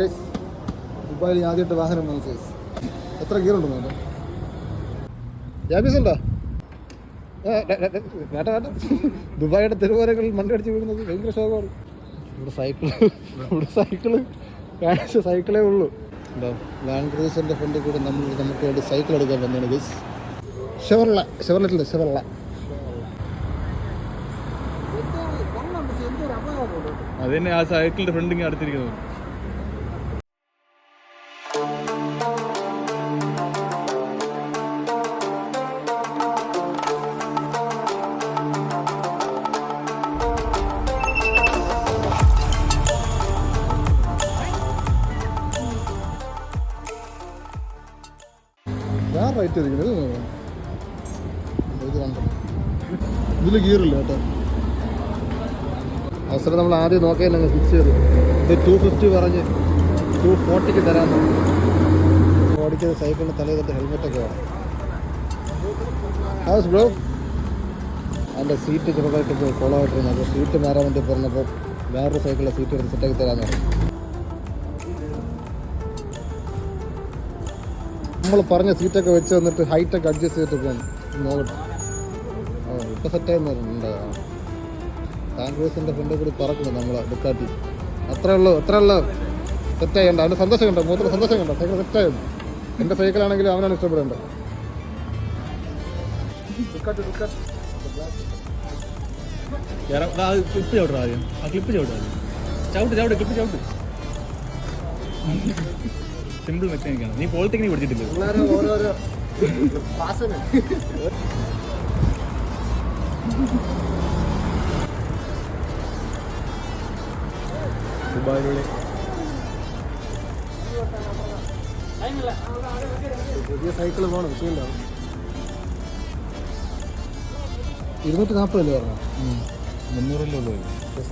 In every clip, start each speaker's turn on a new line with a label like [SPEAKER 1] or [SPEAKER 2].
[SPEAKER 1] Guys ദുബായിൽ ഞാൻ ആദ്യമായിട്ട് വാഹനം വന്നു ഗൈസ് എത്ര ഗിയർ ഉണ്ട് നോക്കാം. ജാബീസ് ഉണ്ടോ? വേണ്ട ദുബായിയുടെ തെരുവോരങ്ങളിൽ മണ്ടി അടിച്ച് വീഴുന്നത് ഭയങ്കര ശോകമാണ്. ഇവിടെ സൈക്കിൾ ഇവിടെ സൈക്കിൾ കാണിച്ച സൈക്കിളേ ഉള്ളൂ. ഉണ്ടോ ലാൻഡ് ക്രൂസറിന്റെ ഫ്രണ്ടിൽ കൂടെ നമ്മൾ നമുക്ക് വേണ്ടി സൈക്കിൾ എടുക്കാൻ വന്നതാണ് ഗൈസ് ഷെവർല ഷെവർലറ്റില്ല ഷെവർല
[SPEAKER 2] അത് തന്നെ ആ സൈക്കിളിന്റെ ഫ്രണ്ടിങ് അടുത്തിരിക്കുന്നത്
[SPEAKER 1] റൈറ്റ് ചെയ്തിരിക്കുന്നത് ഇതിൽ ഗിയറില്ല കേട്ടോ. അവസരം നമ്മൾ ആദ്യം നോക്കിയാൽ ഞങ്ങൾ ഫിക്സ് ചെയ്തു. ഇത് ടു ഫിഫ്റ്റി പറഞ്ഞ് ടു ഫോർട്ടിക്ക് തരാൻ ഓടിക്കുന്ന സൈക്കിളിന് തലയിൽ തൊട്ട് ഹെൽമെറ്റൊക്കെ വേണം. ബ്രോ അതിന്റെ സീറ്റ് ചെറുതായിട്ട് ഫോളോ കുളമായിട്ടിരുന്നു അപ്പോൾ സീറ്റ് മാറാൻ വേണ്ടി പറഞ്ഞപ്പോൾ വേറൊരു സൈക്കിളിലെ സീറ്റ് എടുത്ത് സെറ്റാക്കി തരാമെന്ന് പറഞ്ഞു. നമ്മൾ പറഞ്ഞ സീറ്റൊക്കെ വെച്ച് വന്നിട്ട് ഹൈറ്റൊക്കെ അഡ്ജസ്റ്റ് ചെയ്തിട്ട് നോക്കട്ടെ. ആ ഇപ്പം സെറ്റായെന്ന് പറഞ്ഞിട്ടുണ്ട് കോൺഗ്രസിന്റെ ഫ്രണ്ട് കൂടി പറക്കുന്നു നമ്മളെ ഡുക്കാറ്റി അത്രേ ഉള്ളൂ അത്രേ ഉള്ളൂ. സെറ്റായുണ്ട് അവന്റെ സന്തോഷം കണ്ടോ? മൂത്ര സന്തോഷം കണ്ടോ? സൈക്കിൾ സെറ്റായുണ്ട് എന്റെ സൈക്കിളാണെങ്കിലും അവനാണ് ഇഷ്ടപ്പെടേണ്ടത്. ഡുക്കാറ്റി ഡുക്കാറ്റി
[SPEAKER 2] ക്ലിപ്പ് ചവിട്ടാ ആദ്യം. ആ ക്ലിപ്പ് ചവിട്ടാ ചവിട്ട് ചവിട്ട് ക്ലിപ്പ് ചവിട്ട്. സിമ്പിൾ മെക്കാനിക് ആണ് നീ പോളിടെക്നിക് പഠിച്ചിട്ടില്ല? ദുബായിലുള്ള
[SPEAKER 1] പുതിയ സൈക്കിൾ പോകണം വിഷയമില്ലാവും ഇരുന്നൂറ്റി നാൽപ്പതല്ലേ പറഞ്ഞു
[SPEAKER 2] മുന്നൂറല്ലേ ഉള്ളൂ.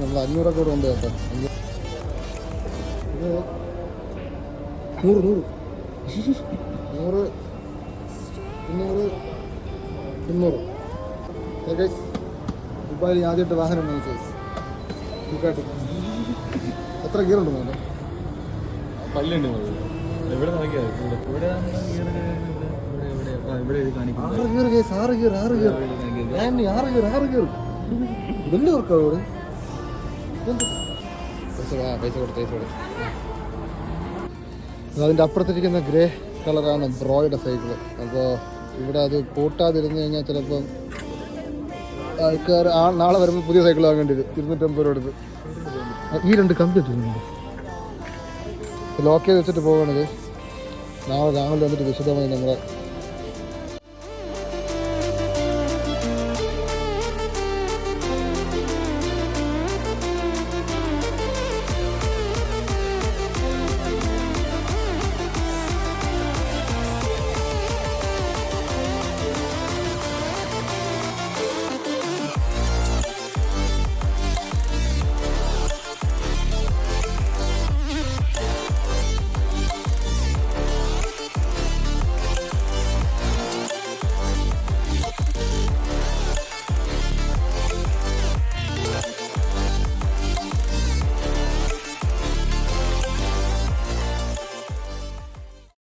[SPEAKER 1] നമ്മൾ അഞ്ഞൂറൊക്കെ കൂടെ ഉണ്ട് കേട്ടോ. ഇത് നൂറ് നൂറ്. നൂറ്. ഇരുന്നൂറ്. മുന്നൂറ് ദുബായിൽ ആദ്യമായിട്ട് വാഹനം വാങ്ങിച്ച എത്ര ഗിയർ ഉണ്ട് മോനെ?
[SPEAKER 2] പല്ലുണ്ട്. എവിടെ നോക്കിയാൽ
[SPEAKER 1] ആറ് ഗിയർ ഗൈസ് ആറ് ഗിയർ ആറ് ഗിയർ ഞാൻ ആറ് ഗിയർ ആറ് ഗിയർ വലിയ വർക്കാണ് പൈസ കൊടുത്ത് പൈസ കൊടുത്ത്. അതിന്റെ അപ്പുറത്തിരിക്കുന്ന ഗ്രേ കളറാണ് ബ്രോയുടെ സൈക്കിൾ അപ്പോൾ ഇവിടെ അത് കൂട്ടാതിരുന്ന് കഴിഞ്ഞാൽ ചിലപ്പം ആൾക്കാർ ആ നാളെ വരുമ്പോൾ പുതിയ സൈക്കിൾ വാങ്ങേണ്ടി വരും. ഇരുന്നൂറ്റമ്പത് രൂപ എടുത്ത് ഈ രണ്ട് കമ്പി ചെയ്യുന്നുണ്ട് ലോക്ക് വെച്ചിട്ട് പോകണത് നാളെ രാവിലെ വന്നിട്ട് വിശദമായി നമ്മളെ